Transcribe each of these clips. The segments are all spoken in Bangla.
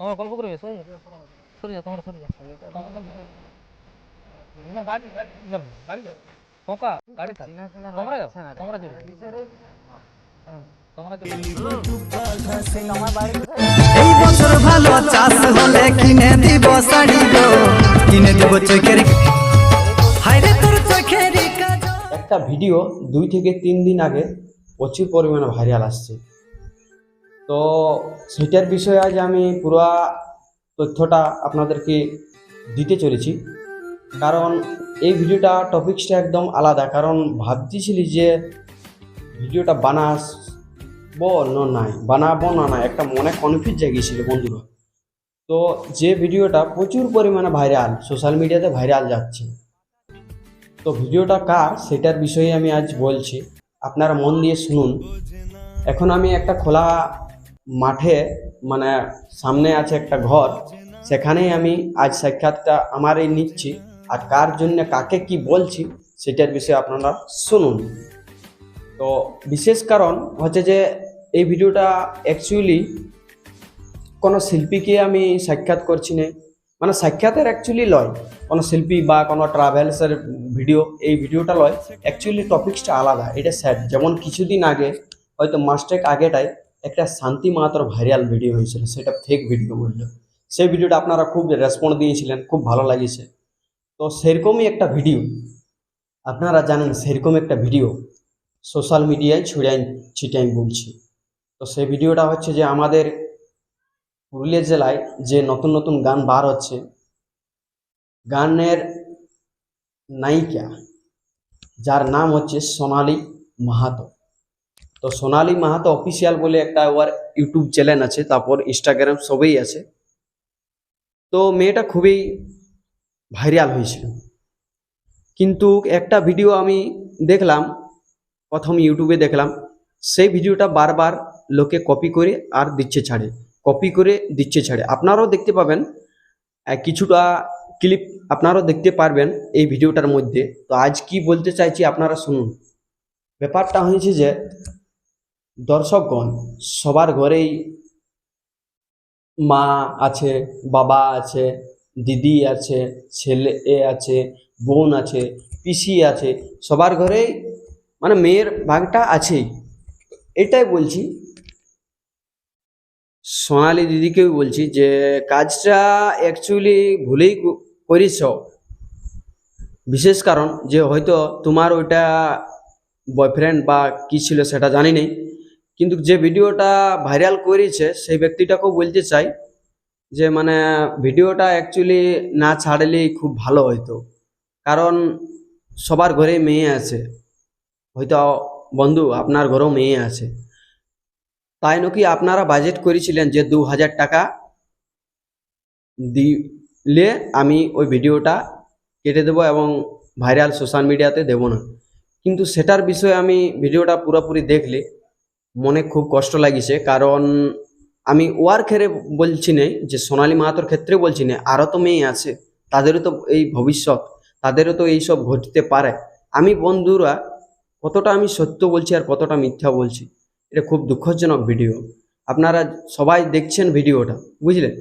আমার গল্প করবে সরে সরে যা তোমরা সরে। যা এই বছর ভালো চাষ হলে কিনে দিব শাড়ি কিনে দিব চোখের একটা ভিডিও দুই থেকে তিন দিন আগে প্রচুর পরিমাণে ভাইরাল আসছে। তো সেটার বিষয়ে আজ আমি পুরো তথ্যটা আপনাদেরকে দিতে চলেছি। কারণ এই ভিডিওটা টপিক্সটা একদম আলাদা। কারণ ভাবতেছিলি যে ভিডিওটা বানাস বো না, নাই, বানাবো না না একটা মনে কনফিউজ জাগিয়েছিল বন্ধুরা। তো যে ভিডিওটা প্রচুর পরিমাণে ভাইরাল সোশ্যাল মিডিয়াতে ভাইরাল যাচ্ছে। তো ভিডিওটা কার সেটার বিষয়ে আমি আজ বলছি। আপনারা মন দিয়ে শুনুন। এখন আমি একটা খোলা মাঠে মানে সামনে আছে একটা ঘর, সেখানেই আমি আজ সাক্ষাৎটা আমারই নিচ্ছি। আর কার জন্য কাকে কি বলছি, সেটার বিষয়ে আপনারা শুনুন। তো বিশেষ কারণ হচ্ছে যে, এই ভিডিওটা অ্যাকচুয়ালি কোনো শিল্পীকে আমি সাক্ষাৎ করছি না। মানে সাক্ষাতের অ্যাকচুয়ালি লয়। কোনো শিল্পী বা কোনো ট্রাভেলসের ভিডিও এই ভিডিওটা লয়। অ্যাকচুয়ালি টপিক্সটা আলাদা, এটা স্যাড যেমন কিছুদিন আগে, হয়তো মাস্টেক আগেটাই একটা শান্তি মাহাতর ভাইরাল ভিডিও হয়েছিল, সেটা ফেক ভিডিও বলল। সেই ভিডিওটা আপনারা খুব রেসপন্স দিয়েছিলেন, খুব ভালো লাগিয়েছে তো সেরকমই একটা ভিডিও আপনারা জানেন সেরকম একটা ভিডিও সোশ্যাল মিডিয়ায় ছড়িয়ে ছিটাই বলছি। তো সেই ভিডিওটা হচ্ছে যে আমাদের পুরুলিয়া জেলায় যে নতুন নতুন গান বার হচ্ছে, গানের নায়িকা, যার নাম হচ্ছে সোনালী মাহাতো। তো সোনালি মাহাতো অফিসিয়াল বলে একটা ওর ইউটিউব চ্যানেল আছে, তারপর ইনস্টাগ্রাম সবই আছে। তো মেয়েটা খুবই ভাইরাল হয়েছিল। কিন্তু একটা ভিডিও আমি দেখলাম, প্রথম ইউটিউবে দেখলাম, সেই ভিডিওটা বারবার লোকে কপি করে আর দিচ্ছে ছাড়ে। কপি করে দিচ্ছে ছাড়ে। আপনারাও দেখতে পাবেন কিছুটা ক্লিপ আপনারাও দেখতে পারবেন এই ভিডিওটার মধ্যে। তো আজ কি বলতে চাইছি আপনারা শুনুন। ব্যাপারটা হয়েছে যে, দর্শকগণ, সবার ঘরেই মা আছে, বাবা আছে, দিদি আছে, ছেলে আছে, বোন আছে, পিসি আছে, সবার ঘরেই মানে মেয়ের ভাগটা আছেই। এটাই বলছি সোনালি দিদিকেও বলছি যে, কাজটা অ্যাকচুয়ালি ভুলেই ক- করিস বিশেষ কারণ যে, হয়তো তোমার ওইটা বয়ফ্রেন্ড বা কি ছিল সেটা জানি নেই। কিন্তু যে ভিডিওটা ভাইরাল করেছে, সেই ব্যক্তিটাকেও বলতে চাই যে মানে ভিডিওটা অ্যাকচুয়ালি না ছাড়লেই খুব ভালো হতো কারণ সবার ঘরে মেয়ে আছে। হয়তো বন্ধু, আপনার ঘরেও মেয়ে আছে। তাই নাকি আপনারা বাজেট করেছিলেন যে দু হাজার টাকা দিলে আমি ওই ভিডিওটা কেটে দেবো এবং ভাইরাল সোশ্যাল মিডিয়াতে দেব না। কিন্তু সেটার বিষয়ে আমি ভিডিওটা পুরোপুরি দেখলে মনে খুব কষ্ট লাগিছে। কারণ আমি ওয়ার খেরে বলছি না যে সোনালী মাহাতোর ক্ষেত্রে বলছি না আরও তো মেয়ে আছে, তাদেরও তো এই ভবিষ্যৎ, তাদেরও তো এইসব ঘটতে পারে। আমি বন্ধুরা, কতটা আমি সত্য বলছি আর কতটা মিথ্যা বলছি এটা খুব দুঃখজনক ভিডিও। আপনারা সবাই দেখছেন ভিডিওটা বুঝলেন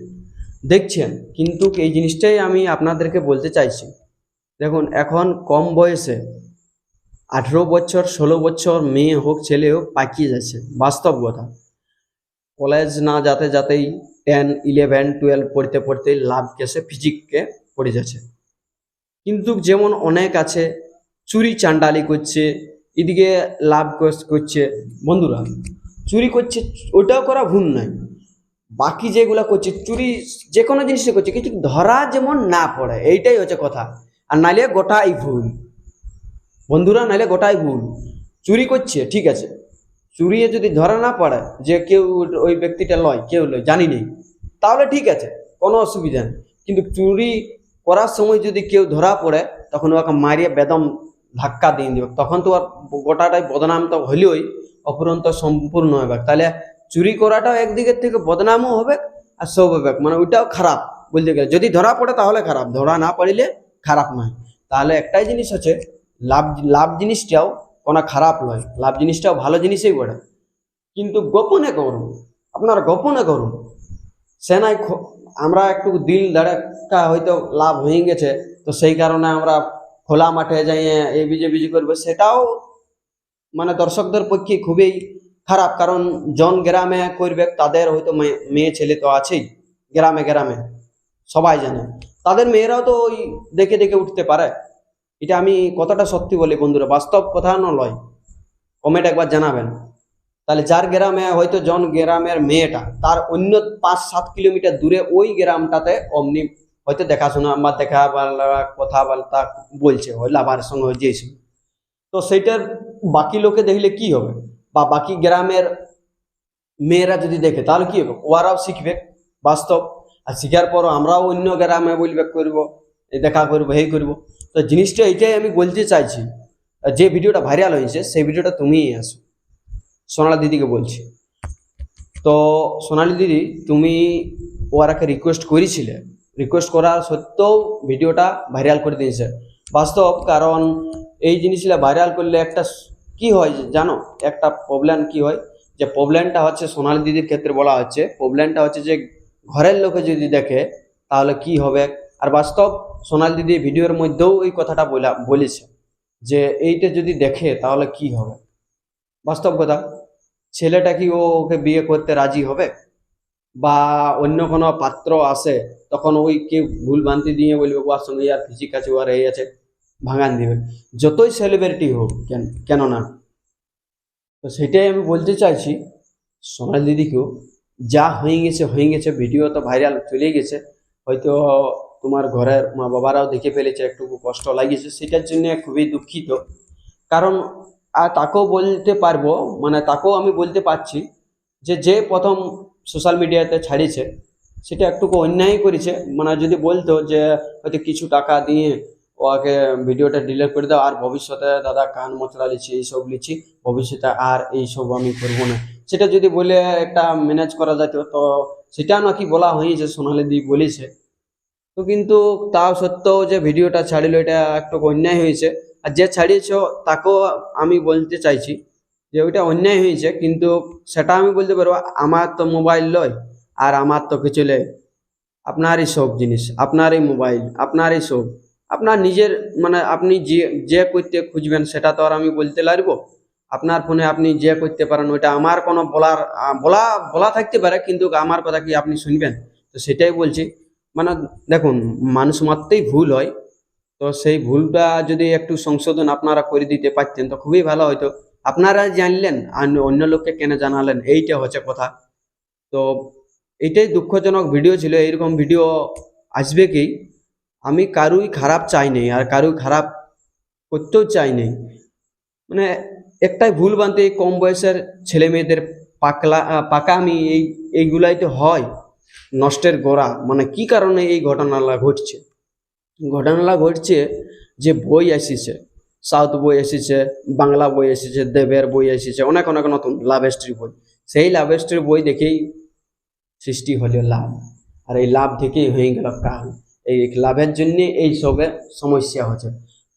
দেখছেন, কিন্তু এই জিনিসটাই আমি আপনাদেরকে বলতে চাইছি। দেখুন, এখন কম বয়সে আঠেরো বছর, ষোলো বছর মেয়ে হোক, ছেলে হোক, পাকিয়ে যাচ্ছে, বাস্তব কথা। কলেজ না যাতে যাতেই টেন ইলেভেন টুয়েলভ পড়তে পড়তে লাভ কেসে ফিজিককে পড়ে যাচ্ছে। কিন্তু যেমন অনেক আছে, চুরি চান্ডালি করছে এদিকে লাভ কর- করছে বন্ধুরা। চুরি করছে, ওটাও করা ভুল নয়। বাকি যেগুলো করছে, চুরি যে কোনো জিনিসে করছে, কিন্তু ধরা যেমন না পড়ে, এইটাই হচ্ছে কথা। আর নাইলে গোটাই ভুল। বন্ধুরা, নাইলে গোটাই ভুল। চুরি করছে, ঠিক আছে। চুরিয়ে যদি ধরা না পড়ে, যে কেউ ওই ব্যক্তিটা লয়, কেউ লয়, জানি নেই, তাহলে ঠিক আছে, কোনো অসুবিধা নেই। কিন্তু চুরি করার সময় যদি কেউ ধরা পড়ে, তখন ওকে মারিয়ে বেদম ধাক্কা দিয়ে দিবে তখন তো গোটাটাই বদনাম তো হলেই অপরন্ত সম্পূর্ণ হবে তাহলে চুরি করাটাও একদিকের থেকে বদনামও হবে আর সব হবে মানে ওইটাও খারাপ বলতে গেলে। যদি ধরা পড়ে তাহলে খারাপ, ধরা না পড়লে খারাপ নয়। তাহলে একটাই জিনিস আছে, লাভ লাভ জিনিসটাও কোনো খারাপ নয়। লাভ জিনিসটাও ভালো জিনিসই বটে। কিন্তু গোপনে করুন, আপনার গোপনে করুন। সে নাই আমরা একটু দিল দাঁড়াকা হয়তো লাভ হয়ে গেছে, তো সেই কারণে আমরা খোলা মাঠে যাই এই বিজে করব, সেটাও মানে দর্শকদের পক্ষে খুবই খারাপ। কারণ জন গ্রামে করবে, তাদের হয়তো মেয়ে- মেয়ে ছেলে তো আছেই, গ্রামে গ্রামে, সবাই জানে। তাদের মেয়েরাও তো ওই দেখে দেখে উঠতে পারে। এটা আমি কতটা সত্যি বলি বন্ধুরা, বাস্তব কথা নয় কমেন্ট একবার জানাবেন। তাহলে যার গ্রামে, হয়তো জন গ্রামের মেয়েটা, তার অন্য পাঁচ সাত কিলোমিটার দূরে ওই গ্রামটাতে অমনি হয়তো দেখাশোনা বা দেখা কথাবার্তা বলছে, ওই লাভার সঙ্গে হয়ে যেয়েছিল। তো সেইটার বাকি লোকে দেখলে কি হবে? বা বাকি গ্রামের মেয়েরা যদি দেখে, তাহলে কি হবে? ওরাও শিখবে, বাস্তব। আর শিখার পর আমরাও অন্য গ্রামে বলবে, করব দেখা করব এই করব। তো জিনিসটা এইটাই আমি বলতে চাইছি। যে ভিডিওটা ভাইরাল হয়েছে, সেই ভিডিওটা তুমিই আসো। সোনালা দিদিকে বলছি। তো সোনালি দিদি, তুমি ওরাকে রিকোয়েস্ট করেছিলে রিকোয়েস্ট করার সত্ত্বেও ভিডিওটা ভাইরাল করে দিয়েছে। বাস্তব কারণ এই জিনিসগুলো ভাইরাল করলে একটা কি হয় জানো? একটা প্রবলেম কি হয়? যে প্রবলেমটা হচ্ছে সোনালি দিদির ক্ষেত্রে বলা হচ্ছে। প্রবলেমটা হচ্ছে যে ঘরের লোকে যদি দেখে, তাহলে কি হবে? আর বাস্তব সোনালি দিদি ভিডিওর মধ্যেও এই কথাটা বলা বলেছে যে এইটা যদি দেখে, তাহলে কি হবে? বাস্তব কথা? ছেলেটা কি ও ওকে বিয়ে করতে রাজি হবে? বা অন্য কোনো পাত্র আসে, তখন ওই কেউ ভুল ভ্রান্তি দিয়ে বলবে ওর সঙ্গে আর ফিজিক আছে ওর এই আছে। ভাঙান দিবে। যতই সেলিব্রিটি হোক, কেন কেন না। তো সেটাই আমি বলতে চাইছি, সোনাল দিদিকেও। যা হয়ে গেছে হয়ে গেছে ভিডিও তো ভাইরাল চলে গেছে। হয়তো তোমার ঘরের মা বাবারাও দেখে ফেলেছে, একটু কষ্ট লাগিয়েছে, সেটার জন্য খুবই দুঃখিত। কারণ আর তাকেও বলতে পারব মানে তাকেও আমি বলতে পারছি যে যে প্রথম সোশ্যাল মিডিয়াতে ছাড়িয়েছে, সেটা একটুকু অন্যায় করেছে। মানে যদি বলতো যে, হয়তো কিছু টাকা দিয়ে ওকে ভিডিওটা ডিলিট করে দাও, আর ভবিষ্যতে দাদা কান মচড়া লিছি এইসব লিছি ভবিষ্যতে আর এইসব আমি করব না। সেটা যদি বলে একটা ম্যানেজ করা যেত তো সেটা নাকি বলা হয়েছে, সোনালি দি বলেছে। তো কিন্তু তাও সত্ত্বেও যে ভিডিওটা ছাড়িল, এটা একটু অন্যায় হয়েছে। আর যে ছাড়িয়েছ, তাকেও আমি বলতে চাইছি যে ওইটা অন্যায় হয়েছে, কিন্তু সেটা আমি বলতে পারব, আমার তো মোবাইল লয়, আর আমার তো কিছু নেই আপনারই সব জিনিস, আপনারই মোবাইল আপনারই সব। আপনার নিজের মানে আপনি যে যে করতে খুঁজবেন, সেটা তো আর আমি বলতে লাগবো। আপনার ফোনে আপনি যে করতে পারেন, ওইটা আমার কোনো বলার বলা বলা থাকতে পারে, কিন্তু আমার কথা কি আপনি শুনবেন? তো সেটাই বলছি। মানে দেখুন, মানুষ মাত্রই ভুল হয়। তো সেই ভুলটা যদি একটু সংশোধন আপনারা করে দিতে পারতেন, তো খুবই ভালো হতো আপনারা জানলেন আর অন্য লোককে কেন জানালেন? এইটা হচ্ছে কথা। তো এটাই দুঃখজনক ভিডিও ছিল এইরকম ভিডিও আসবে কি? আমি কারুই খারাপ চাই নেই আর কারুই খারাপ করতেও চাই নেই। মানে একটাই ভুল বানতে এই কম বয়সের ছেলে মেয়েদের পাকলা আহ, পাকামি এই এইগুলাই তো হয়। নষ্টের গোড়া। মানে কি কারণে এই ঘটনাটা ঘটছে? ঘটনাটা ঘটছে যে বই এসেছে সাউথ বই এসেছে, বাংলা বই এসেছে, দেবের বই এসেছে, অনেক অনেক নতুন লাভ বই। সেই লাভ স্টোরি বই দেখেই সৃষ্টি হলো লাভ। আর এই লাভ থেকেই হয়ে গেল কাল। এই লাভের জন্য এই সবে সমস্যা হচ্ছে।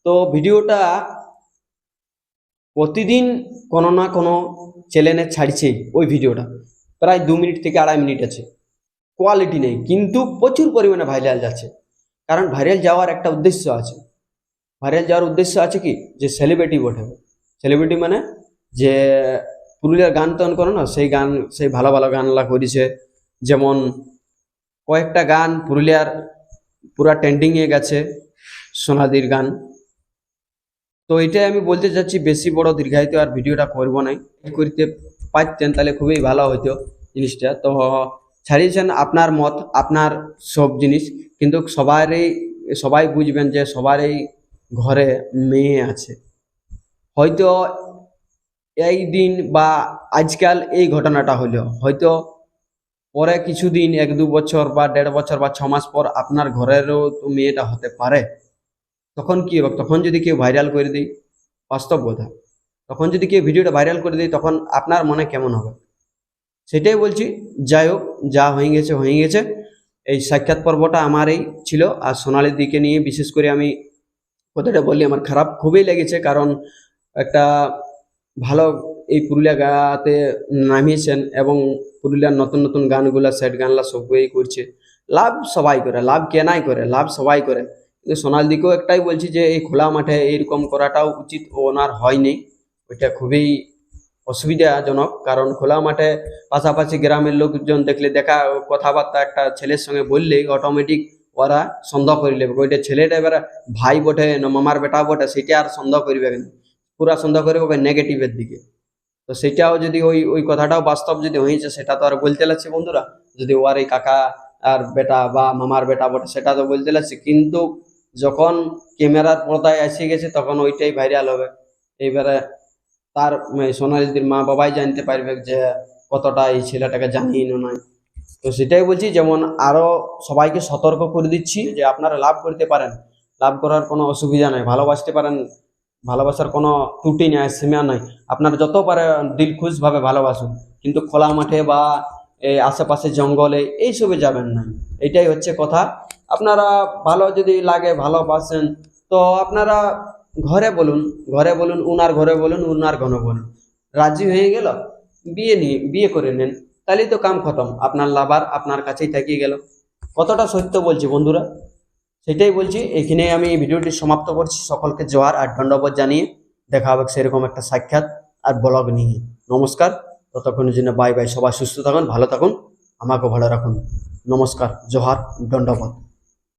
তো ভিডিওটা প্রতিদিন কোনো না কোনো চ্যানেলে ছাড়ছেই ওই ভিডিওটা। প্রায় দু মিনিট থেকে আড়াই মিনিট আছে। কোয়ালিটি নেই, কিন্তু প্রচুর পরিমাণে ভাইরাল যাচ্ছে। কারণ ভাইরাল যাওয়ার একটা উদ্দেশ্য আছে। ভাইরাল যাওয়ার উদ্দেশ্য আছে কি? যে সেলিব্রিটি বটে সেলিব্রিটি মানে যে পুরুলিয়ার গান তন করে না, সেই গান, সেই ভালো ভালো গানলা করেছে। যেমন কয়েকটা গান পুরুলিয়ার পুরা ট্রেন্ডিংয়ে গেছে, সোনাদির গান। তো এটাই আমি বলতে চাচ্ছি, বেশি বড় দীর্ঘায়িত আর ভিডিওটা করব না করতে পারতেন তাহলে খুবই ভালো হতো জিনিসটা। তো ছাড়িয়েছেন আপনার মত, আপনার সব জিনিস। কিন্তু সবারই, সবাই বুঝবেন যে সবারই ঘরে মেয়ে আছে। হয়তো এই দিন বা আজকাল এই ঘটনাটা হলো। হয়তো পরে কিছুদিন, এক দু বছর বা দেড় বছর বা ছ মাস পর আপনার ঘরেরও তো মেয়েটা হতে পারে। তখন কি হবে? তখন যদি কেউ ভাইরাল করে দিই বাস্তব কথা। তখন যদি কেউ ভিডিওটা ভাইরাল করে দিই তখন আপনার মনে কেমন হবে? সেটাই বলছি। যাই হোক, যা হয়ে গেছে হয়ে গেছে। এই সাক্ষাৎ পর্বটা আমারই ছিল। আর সোনালির দিকে নিয়ে বিশেষ করে আমি কথাটা বললি আমার খারাপ খুবই লেগেছে, কারণ একটা ভালো এই পুরুলিয়া গাতে নামিয়েছেন এবং পুরুলিয়ার নতুন নতুন গানগুলা সেট গানলা সবই করছে। লাভ সবাই করে, লাভ কে নাই করে, লাভ সবাই করে। কিন্তু সোনাল দিকেও একটাই বলছি যে, এই খোলা মাঠে এইরকম করাটাও উচিত ওনার হয়নি। ওইটা খুবই অসুবিধাজনক, কারণ খোলা মাঠে পাশাপাশি গ্রামের লোকজন দেখলে দেখা, কথাবার্তা একটা ছেলের সঙ্গে বললেই অটোমেটিক ওরা সন্দেহ করে নেবে। ওইটা ছেলেটা এবার ভাই বটে না মামার বেটা বটে, সেটা আর সন্দেহ করবে না পুরা সন্দেহ করবে নেগেটিভের দিকে। তো সেটাও যদি ওই ওই কথাটাও বাস্তব যদি হয়েছে সেটা তো আর বলতে লাগছে বন্ধুরা। যদি ওর এই কাকা আর বেটা বা মামার বেটা বটে, সেটা তো বলতে লাগছে। কিন্তু যখন ক্যামেরার পর্দায় এসে গেছে, তখন ওইটাই ভাইরাল হবে। এইবারে তার সোনালিদির মা বাবাই জানতে পারবে যে কতটা এই ছেলেটাকে জানিয়ে না নাই। তো সেটাই বলছি, যেমন আরও সবাইকে সতর্ক করে দিচ্ছি যে আপনারা লাভ করতে পারেন। লাভ করার কোনো অসুবিধা নাই, ভালোবাসতে পারেন, ভালোবাসার কোনো ত্রুটি নেই, সীমা নাই। আপনারা যত পারে দিল খুশ ভাবে ভালোবাসুন, কিন্তু খোলা মাঠে বা এই আশেপাশে জঙ্গলে এইসবে যাবেন না। এটাই হচ্ছে কথা। আপনারা ভালো যদি লাগে ভালোবাসেন, তো আপনারা ঘরে বলুন ঘরে বলুন, উনার ঘরে বলুন, উনার ঘন বলুন। রাজি হয়ে গেল, বিয়ে নিয়ে, বিয়ে করে নেন। তাহলেই তো কাম খতম। আপনার লাভার আপনার কাছেই থাকিয়ে গেল। কতটা সত্য বলছি বন্ধুরা? সেটাই বলছি, এখানে আমি ভিডিওটি সমাপ্ত করছি। সকলকে জোয়ার আর দণ্ডবোধ জানিয়ে দেখা হবে সেরকম একটা সাক্ষাৎ আর ব্লগ নিয়ে। নমস্কার। ততক্ষণের জন্য বাই বাই সবাই সুস্থ থাকুন, ভালো থাকুন। আমাকে ভালো রাখুন। নমস্কার জোহার দণ্ডবোধ।